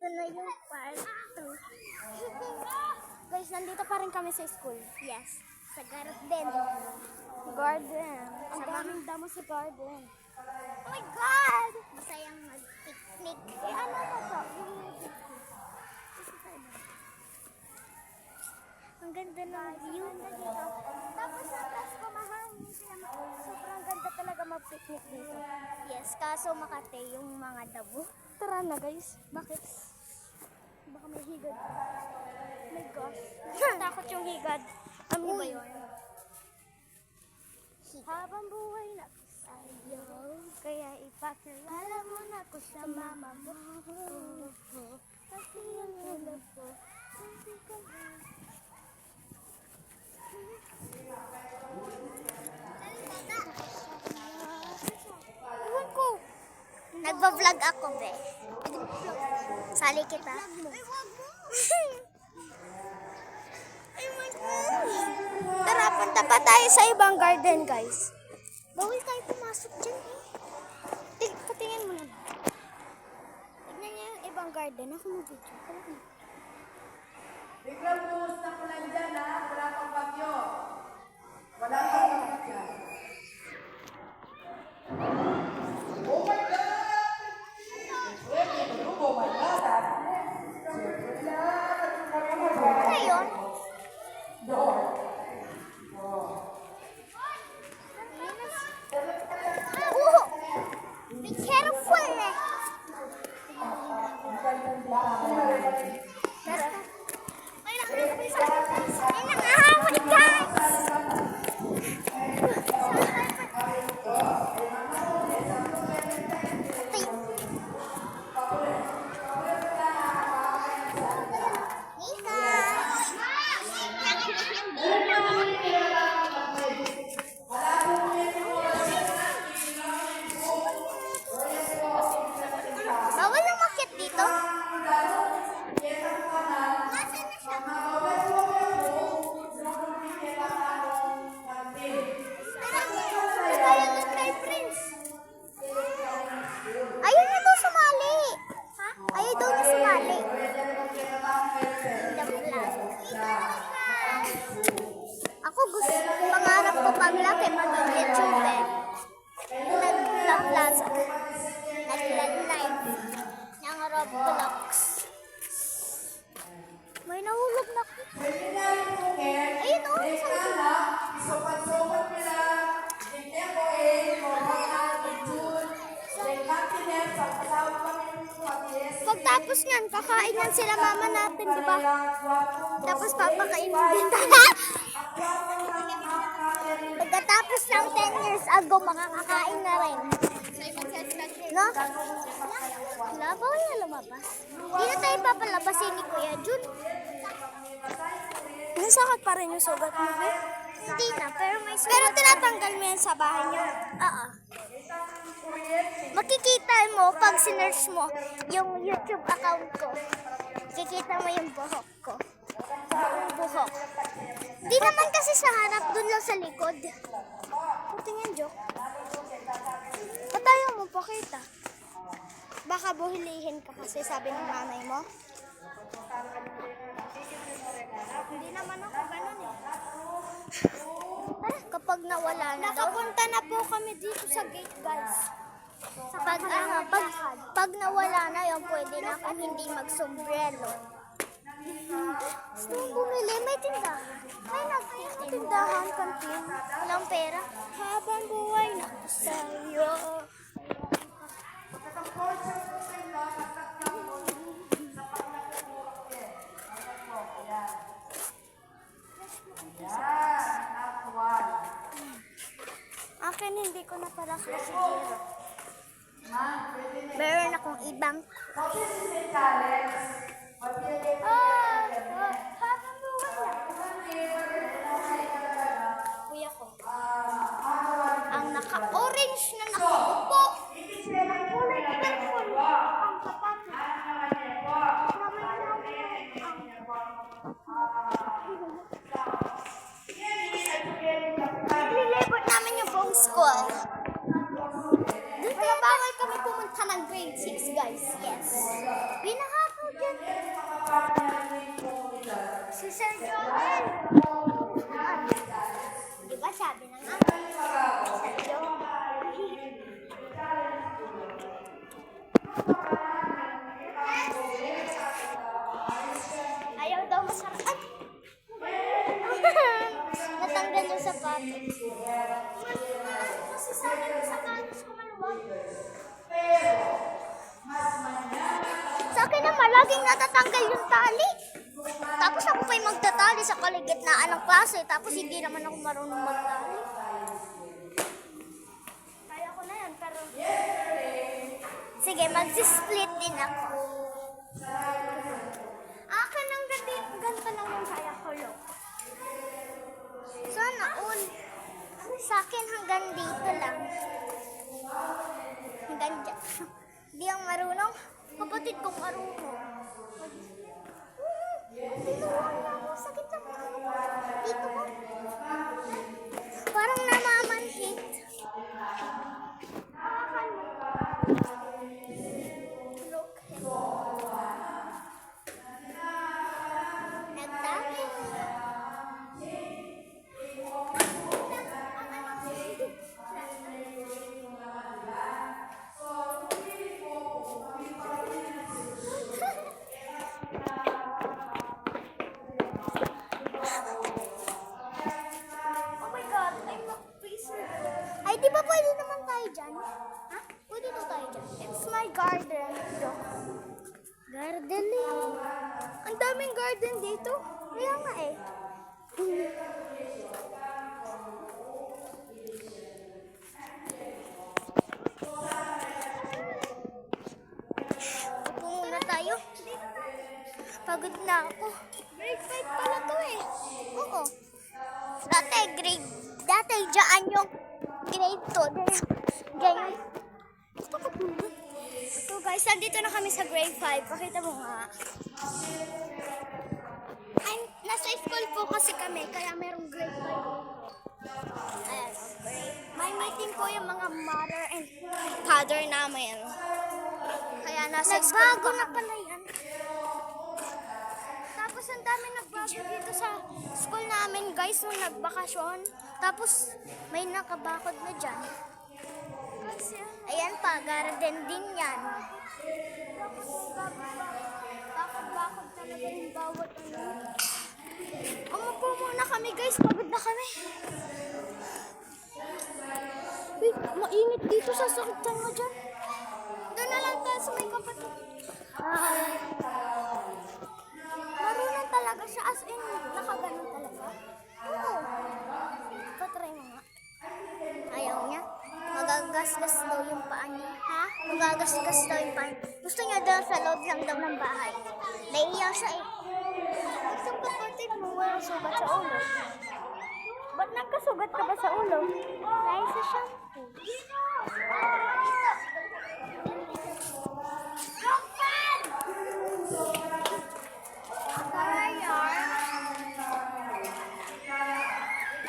Ito na yung part 2. Guys, nandito pa rin kami sa school. Yes. Sa garden. Garden. Ang daming damo sa garden. Oh my God! Masayang mag-picnic. Eh, ano ba to? Ang ganda ng view. Tapos sa taas ko mahangin siya. Sobrang ganda talaga mag-picnic dito. Yes, kaso Makate yung mga dabo. Tara na guys. Bakit? May higad. Oh my gosh. Takot yung higad. Ano ba yun? Habang buhay na sa'yo, kaya ipakilala mo na ko sa mama mo. Kasi ang hulog ko, hindi ko na. Ewan ko. Nagba-vlog ako, be. Sali kita. Tara, punta pa tayo sa ibang garden, guys. Bawal tayo pumasok dyan, eh. Ting, patingin mo naman. Tignan niyo yung ibang garden. Ako mag-video. Biglang na ko lang dyan ha, wala pang bagyo. Pagtapos niyan, kakain yan sila mama natin, di ba? Tapos papakainin din Pagkatapos ng 10 years ago, makakakain na rin. No? Wala, bawal na lumabas. Hindi na tayo papalabasin ni Kuya Jun. Nasakit pa rin yung sugat mo? Hindi na, pero may sugat. Pero tinatanggal mo yan sa bahay niyo. Oo. Makikita mo pag sinerge mo yung YouTube account ko. Kikita mo yung buhok ko. Yung buhok. Di naman kasi sa harap, dun lang sa likod. Tingin, joke. Ba't ayaw mo pakita? Baka buhilihin ka kasi sabi ng nanay mo. Hindi naman ako ganun eh. Tara, kapag nawala na. Nakapunta na po kami dito sa gate, guys. Pag, ano, pag, pag nawala na yun, pwede na akong hindi magsombrero. Gusto mong bumili? May tindahan. May nagtitindahan. Tindahan, kantin. Walang pera. Habang buhay na sa'yo. Akin hindi ko na pala kasiguro. Meron akong ibang. Ah, ah, Ayaw daw masarap. Natanggal yung sapatos. Kasi sa akin yung sapatos. Sa akin naman, laging natatanggal yung tali. Tapos ako pa yung magtatali sa kaligitnaan ng klase. Tapos hindi naman ako marunong magtali. Kaya ko na yan, pero... Sige, magsisplit din ako. Akin ang ganda, ganito lang yung kaya ko, lo. Sana all. Sa akin hanggang dito lang. Hanggang dyan. Di ang marunong. Kapatid kong marunong. Tinuruan na ako. Sakit na po. Dito ko. Parang namamanhit. Hawakan garden dito. Kaya nga eh. Upo muna tayo. Pagod na ako. Grade 5 pala to eh. Oo. Dati grade, dati dyan yung grade 2. Ganyan. So guys, nandito na kami sa grade 5. Pakita mo nga. Kami, kaya merong grade 5. Ayan, grade. May meeting po yung mga mother and father namin. Kaya nasa po na pala yan. Tapos ang dami nagbago dito sa school namin guys nung nagbakasyon. Tapos may nakabakod na dyan. Ayan pa, garden din yan. Tapos bakod-bakod talaga yung bawat ano. Kami guys, pagod na kami. Uy, mainit dito sa sakit mo dyan. Doon na lang tayo sa may kapatid. Ah. Marunong talaga siya as in nakaganon talaga. Oo. Patry mo nga. Ayaw niya. Magagasgas daw yung paa niya. Ha? Magagasgas daw yung paa. Gusto niya daw sa loob lang daw ng bahay. Naiiyak siya eh kung walang sugat sa ulo. Ba't nagkasugat ka ba sa ulo? Dahil sa shampoo.